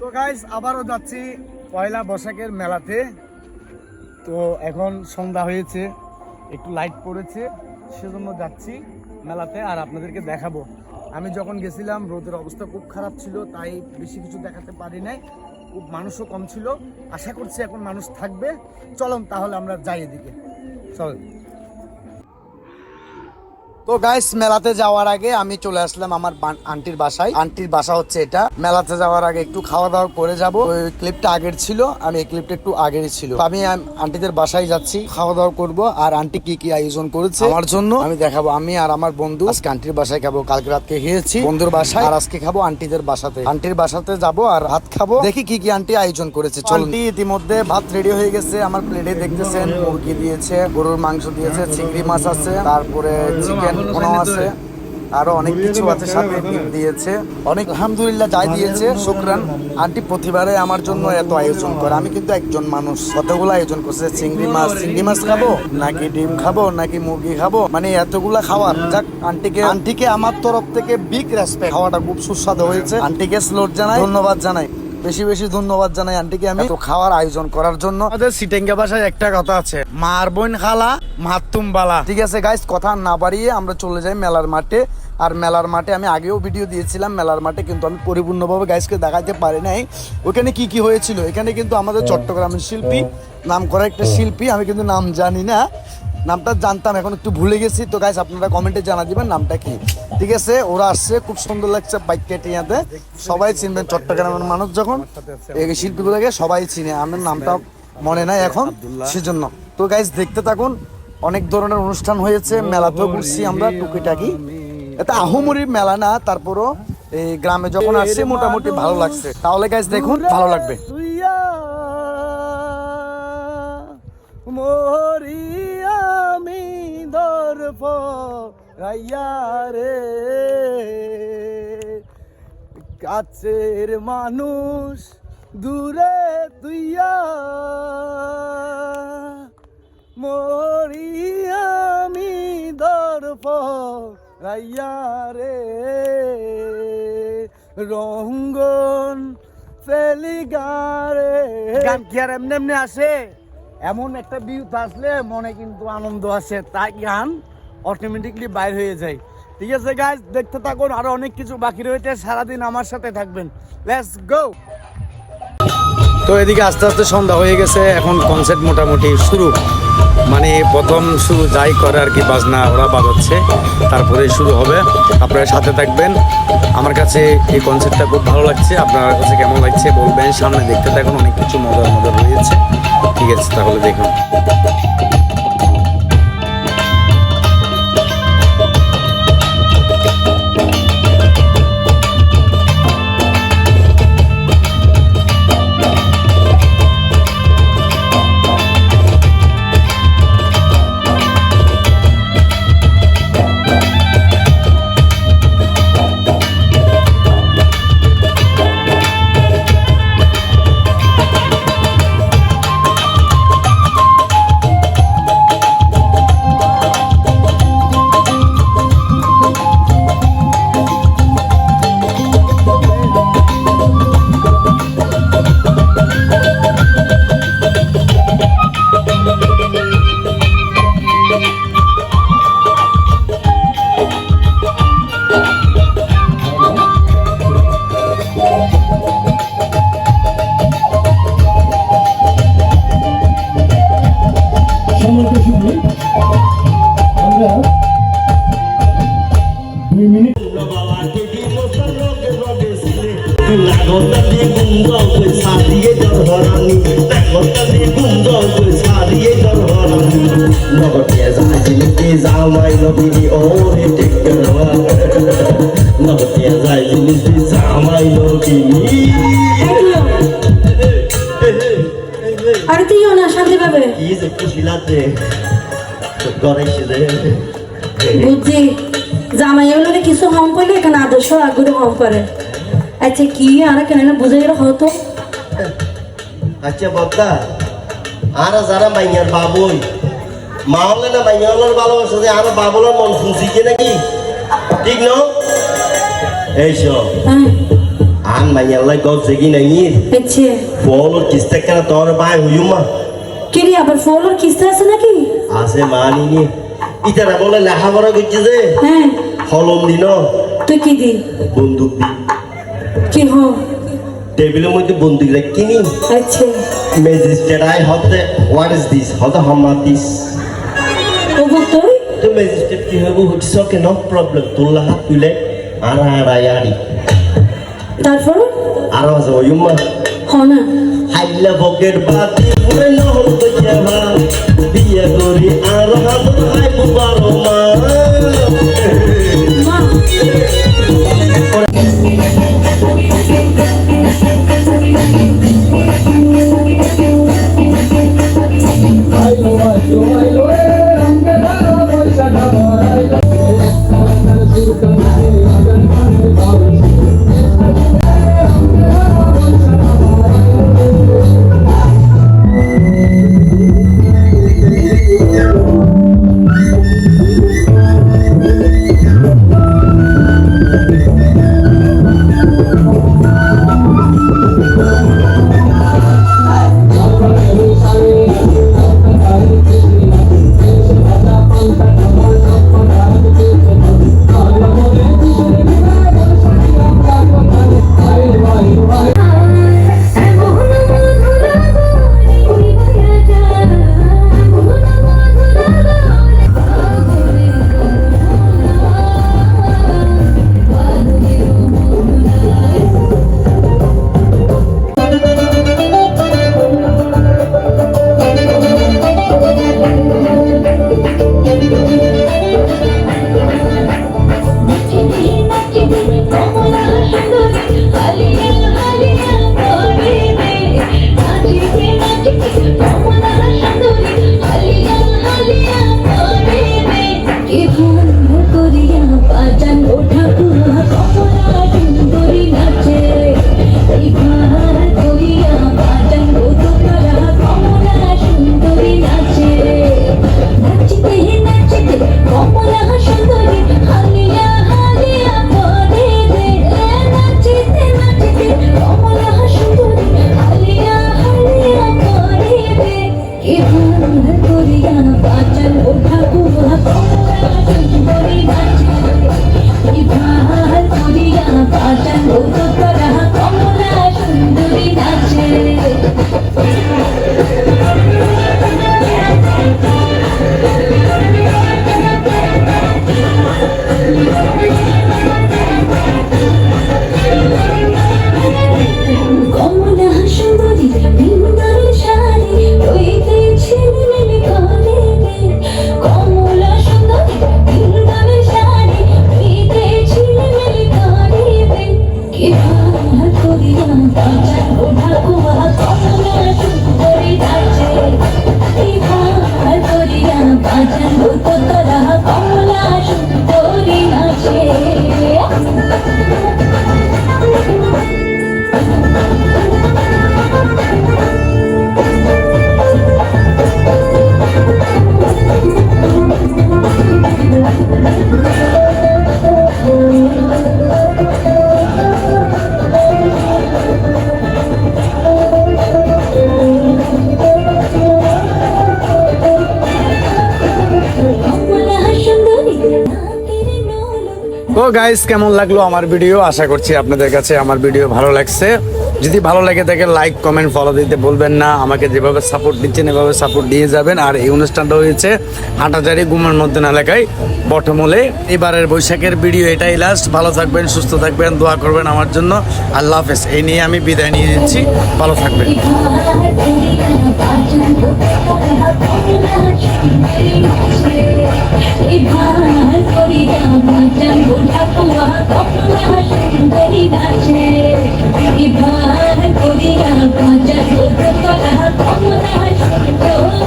তো গাইস আবারও যাচ্ছি পয়লা বৈশাখের মেলাতে। তো এখন সন্ধ্যা হয়েছে, একটু লাইট পড়েছে, সেজন্য যাচ্ছি মেলাতে আর আপনাদেরকে দেখাবো। আমি যখন গেছিলাম, রোদের অবস্থা খুব খারাপ ছিল, তাই বেশি কিছু দেখাতে পারি নাই। খুব মানুষও কম ছিল। আশা করছি এখন মানুষ থাকবে। চলুন তাহলে আমরা যাই এদিকে। চল। তো গাইস মেলাতে যাওয়ার আগে আমি চলে আসলাম আমার আন্টির বাসায়। আন্টির বাসা হচ্ছে এটা। মেলাতে যাওয়ার আগে একটু খাওয়া দাওয়া করে যাব। ওই ক্লিপটা আগের ছিল আমি এই ক্লিপটা একটু আগের ছিল। আমি আন্টিদের বাসায় যাচ্ছি খাওয়া দাওয়া করব। আর আন্টি কি কি আয়োজন করেছে আমার জন্য আমি দেখাবো। আমি আর আমার বন্ধু আজকে আন্টির বাসায় খাব। কালকে রাতকে খেয়েছি বন্ধুর বাসায়। আর আজকে খাব আন্টিদের বাসাতে। আন্টির বাসাতে যাব আর ভাত খাব। দেখি কি কি আন্টি আয়োজন করেছে। চল আন্টি ইতিমধ্যে ভাত রেডি হয়ে গেছে। আমার প্লেটে দেখতেছেন মুরগি দিয়েছে গরুর মাংস দিয়েছে চিংড়ি মাছ আছে তারপরে চিকেন আছে। আরও অনেক কিছু আছে সাথে ডিম দিয়েছে। অনেক আলহামদুলিল্লাহ যাই দিয়েছে। শুক্রান আন্টি প্রতিবারে আমার জন্য এত আয়োজন করে। আমি কিন্তু একজন মানুষ। কতগুলো আয়োজন করছে? চিংড়ি মাছ। চিংড়ি মাছ খাব? নাকি ডিম খাব? নাকি মুরগি খাব? মানে এতগুলা খাওয়ার। যাক আন্টিকে আন্টিকে আমার তরফ থেকে বিগ রেসপেক্ট খাওয়াটা খুব সুস্বাদু হয়েছে। আন্টিকে স্লোট জানাই। ধন্যবাদ জানাই। বেশি বেশি ধন্যবাদ জানাই আন্টিকে আমি। তো খাওয়ার আয়োজন করার জন্য। আমাদের সিটেঙ্গা ভাষায় একটা কথা আছে মার বোন খালা মাতুম বালা। ঠিক আছে গাইস কথা না বাড়িয়ে আমরা চলে যাই মেলার মাঠে। আর মেলার মাঠে আমি আগেও ভিডিও দিয়েছিলাম মেলার মাঠে কিন্তু আমি পরিপূর্ণভাবে গাইসকে দেখাতে পারি নাই। ওখানে কি কি হয়েছিল? এখানে কিন্তু আমাদের চট্টগ্রামের শিল্পী নাম করা একটা শিল্পী আমি কিন্তু নাম জানি না। নামটা জানতাম, এখন একটু ভুলে গেছি। তো গাইস আপনারা কমেন্টে জানা দিবেন নামটা কি। ঠিক আছে, ওরা আসছে, খুব সুন্দর লাগছে বাইক কেটিয়াতে সবাই চিনবেন, চট্টগ্রামের মানুষ যখন। এই শিল্পীগুলোকে সবাই চিনে আমার নামটা মনে নাই এখন সেজন্য। তো গাইস দেখতে থাকুন, অনেক ধরনের অনুষ্ঠান হয়েছে, মেলাতেও ঘুরছি আমরা, টুকিটাকি। এটা আহুমুরির মেলা না, তারপরও এই গ্রামে যখন আসছে, মোটামুটি ভালো লাগছে। তাহলে গাইস দেখুন, ভালো লাগবে। মরি দর্প রে কাছের মানুষ দূরে তুইয়া মরি আমি দর্প রে রঙ্গন ফেলি গারে গান কি আর এমনি এমনি আসে? এমন একটা বিউত আসলে মনে কিন্তু আনন্দ আসে। তাই গান? অটোমেটিকলি বাইর হয়ে যায়। ঠিক আছে গাইজ দেখতে থাকুন, আরও অনেক কিছু বাকি রয়েছে। সারাদিন আমার সাথে থাকবেন। লেটস গো তো এদিকে আস্তে আস্তে সন্ধ্যা হয়ে গেছে। এখন কনসার্ট মোটামুটি শুরু। মানে প্রথম শুরু যাই করে আর কি বাজনা ওরা বাজাচ্ছে। তারপরে শুরু হবে। আপনারা সাথে থাকবেন। আমার কাছে এই কনসার্টটা খুব ভালো লাগছে। আপনার কাছে কেমন লাগছে বলবেন। সামনে দেখতে থাকুন, অনেক কিছু মজার মজার রয়েছে। ঠিক আছে, তাহলে দেখুন। করে করে জামাই নবীনি নবীনি আরে তুইও না শান্তি পাবে কি যে খুশি লাগছে। ঘরে এসে বুঝছি। জামাই হলে কিছু কম করলে এখানে আদর্শ আগ্রহ কম করে। আচ্ছা কি? আর কেন না বুঝে গেলে হতো আচ্ছা বদ্দা আর যারা মাইয়ার বাবুই মা হলে না মাইয়ার ভালোবাসা যে আর বাবুলার মন শুনছি কি নাকি? ঠিক ন? এই আন হ্যাঁ। An mañana go seguir ahí. আচ্ছা। Polo que está cara toda vai huyuma. কি রে আবার ফলোর কিস্তা আছে নাকি? Ase mani ni. Itara বলে লেখাপড়া করছে যে? হ্যাঁ। হলম দিন। তুই কি দি? বন্দুক দি কি হ? টেবিলের মধ্যে বন্দুক রাখিনি আচ্ছা। ম্যাজিস্ট্রেট আই হতে হোয়াট ইজ দিস হতে হমার দিস। ও তুই তো ম্যাজিস্ট্রেট কি হবে? হচ্ছে ওকে নো প্রবলেম তোলা হাত তুলে আড়া আড়া। আড়ি তারপর আর আছে ওয়ুমা হ না। হাইলা বকের বাতি পুরে নহল কইয়া ভাব বিয়া করি আর হাত হাই বুবারো মা। মা। गोरिया पाचन उठा कुआ पाचन पाचन उठा গাইস কেমন লাগল আমার ভিডিও আশা করছি আপনাদের কাছে আমার ভিডিও ভালো লাগছে। যদি ভালো লাগে থাকে লাইক কমেন্ট ফলো দিতে বলবেন না। আমাকে যেভাবে সাপোর্ট দিচ্ছেন, এভাবে সাপোর্ট দিয়ে যাবেন। আর এই অনুষ্ঠানটা হয়েছে হাটাজারি গুমার মধ্যে এলাকায়, বটমলে। এবারের বৈশাখের ভিডিও এটাই লাস্ট ভালো থাকবেন, সুস্থ থাকবেন, দোয়া করবেন আমার জন্য। আল্লাহ হাফেজ। এই নিয়ে আমি বিদায় নিয়ে নিচ্ছি। ভালো থাকবেন। কমলা